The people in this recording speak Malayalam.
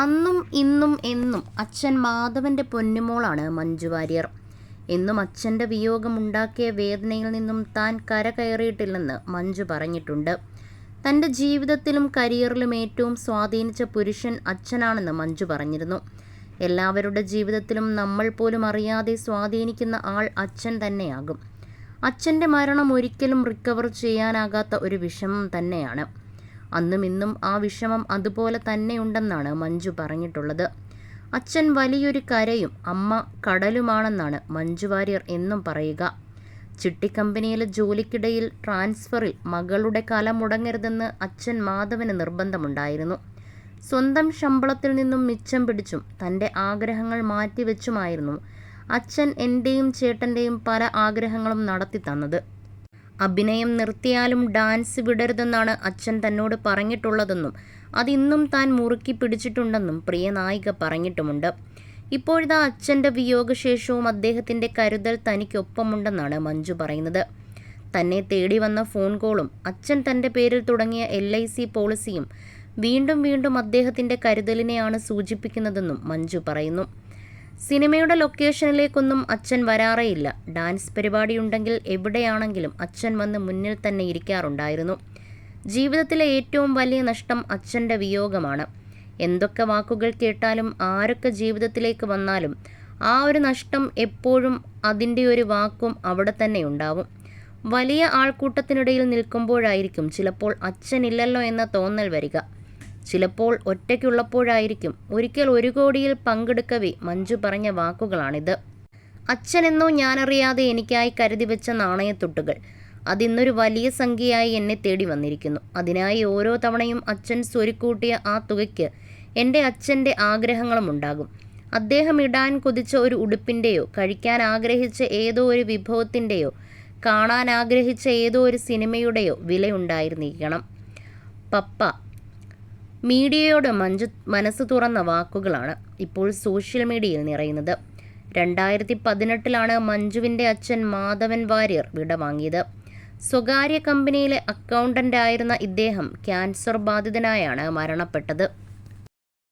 അന്നും ഇന്നും എന്നും അച്ഛൻ മാധവന്റെ പൊന്നുമോളാണ് മഞ്ജു വാര്യർ. എന്നും അച്ഛന്റെ വിയോഗമുണ്ടാക്കിയ വേദനയിൽ നിന്നും താൻ കരകയറിയിട്ടില്ലെന്ന് മഞ്ജു പറഞ്ഞിട്ടുണ്ട്. തന്റെ ജീവിതത്തിലും കരിയറിലും ഏറ്റവും സ്വാധീനിച്ച പുരുഷൻ അച്ഛനാണെന്ന് മഞ്ജു പറഞ്ഞിരുന്നു. എല്ലാവരുടെ ജീവിതത്തിലും നമ്മൾ പോലും അറിയാതെ സ്വാധീനിക്കുന്ന ആൾ അച്ഛൻ തന്നെയാകും. അച്ഛന്റെ മരണം ഒരിക്കലും റിക്കവർ ചെയ്യാനാകാത്ത ഒരു വിഷമം തന്നെയാണ്. അന്നും ഇന്നും ആ വിഷമം അതുപോലെ തന്നെയുണ്ടെന്നാണ് മഞ്ജു പറഞ്ഞിട്ടുള്ളത്. അച്ഛൻ വലിയൊരു കരയും അമ്മ കടലുമാണെന്നാണ് മഞ്ജു വാര്യർ എന്നും പറയുക. ചിട്ടിക്കമ്പനിയിലെ ജോലിക്കിടയിൽ ട്രാൻസ്ഫറിൽ മകളുടെ കല മുടങ്ങരുതെന്ന് അച്ഛൻ മാധവന് നിർബന്ധമുണ്ടായിരുന്നു. സ്വന്തം ശമ്പളത്തിൽ നിന്നും മിച്ചം പിടിച്ചും തന്റെ ആഗ്രഹങ്ങൾ മാറ്റിവെച്ചുമായിരുന്നു അച്ഛൻ എന്റെയും ചേട്ടന്റെയും പല ആഗ്രഹങ്ങളും നടത്തി തന്നത് അഭിനയം നിർത്തിയാലും ഡാൻസ് വിടരുതെന്നാണ് അച്ഛൻ തന്നോട് പറഞ്ഞിട്ടുള്ളതെന്നും അതിന്നും താൻ മുറുക്കി പിടിച്ചിട്ടുണ്ടെന്നും പ്രിയ നായിക പറഞ്ഞിട്ടുമുണ്ട്. ഇപ്പോഴിതാ അച്ഛന്റെ വിയോഗശേഷവും അദ്ദേഹത്തിന്റെ കരുതൽ തനിക്കൊപ്പമുണ്ടെന്നാണ് മഞ്ജു പറയുന്നത്. തന്നെ തേടി വന്ന ഫോൺ കോളും അച്ഛൻ തന്റെ പേരിൽ തുടങ്ങിയ എൽ ഐ സി പോളിസിയും വീണ്ടും വീണ്ടും അദ്ദേഹത്തിന്റെ കരുതലിനെയാണ് സൂചിപ്പിക്കുന്നതെന്നും മഞ്ജു പറയുന്നു. സിനിമയുടെ ലൊക്കേഷനിലേക്കൊന്നും അച്ഛൻ വരാറേയില്ല. ഡാൻസ് പരിപാടിയുണ്ടെങ്കിൽ എവിടെയാണെങ്കിലും അച്ഛൻ വന്ന് മുന്നിൽ തന്നെ ഇരിക്കാറുണ്ടായിരുന്നു. ജീവിതത്തിലെ ഏറ്റവും വലിയ നഷ്ടം അച്ഛന്റെ വിയോഗമാണ്. എന്തൊക്കെ വാക്കുകൾ കേട്ടാലും ആരൊക്കെ ജീവിതത്തിലേക്ക് വന്നാലും ആ ഒരു നഷ്ടം എപ്പോഴും അതിന്റെ ഒരു വാക്കും അവിടെ തന്നെ ഉണ്ടാവും. വലിയ ആൾക്കൂട്ടത്തിനിടയിൽ നിൽക്കുമ്പോഴായിരിക്കും ചിലപ്പോൾ അച്ഛനില്ലല്ലോ എന്ന തോന്നൽ വരിക. ചിലപ്പോൾ ഒറ്റയ്ക്കുള്ളപ്പോഴായിരിക്കും ഒരിക്കൽ ഒരു കോടിയിൽ പങ്കെടുക്കവേ മഞ്ജു പറഞ്ഞ വാക്കുകളാണിത്. അച്ഛനെന്നോ ഞാനറിയാതെ എനിക്കായി കരുതി വെച്ച നാണയത്തുട്ടുകൾ. അതിന്നൊരു വലിയ സംഖ്യയായി എന്നെ തേടി വന്നിരിക്കുന്നു. അതിനായി ഓരോ തവണയും അച്ഛൻ സ്വരുക്കൂട്ടിയ ആ തുകയ്ക്ക് എന്റെ അച്ഛന്റെ ആഗ്രഹങ്ങളും ഉണ്ടാകും. അദ്ദേഹം ഇടാൻ കൊതിച്ച ഒരു ഉടുപ്പിന്റെയോ കഴിക്കാൻ ആഗ്രഹിച്ച ഏതോ ഒരു വിഭവത്തിന്റെയോ കാണാൻ ആഗ്രഹിച്ച ഏതോ ഒരു സിനിമയുടെയോ വിലയുണ്ടായിരുന്നിരിക്കണം പപ്പ മീഡിയയോട് മഞ്ചു മനസ്സ് തുറന്ന വാക്കുകളാണ് ഇപ്പോൾ സോഷ്യൽ മീഡിയയിൽ നിറയുന്നത്. രണ്ടായിരത്തി പതിനെട്ടിലാണ് മഞ്ജുവിന്റെ അച്ഛൻ മാധവൻ വാര്യർ വിട വാങ്ങിയത്. സ്വകാര്യ കമ്പനിയിലെ അക്കൗണ്ടന്റായിരുന്ന ഇദ്ദേഹം ക്യാൻസർ ബാധിതനായാണ് മരണപ്പെട്ടത്.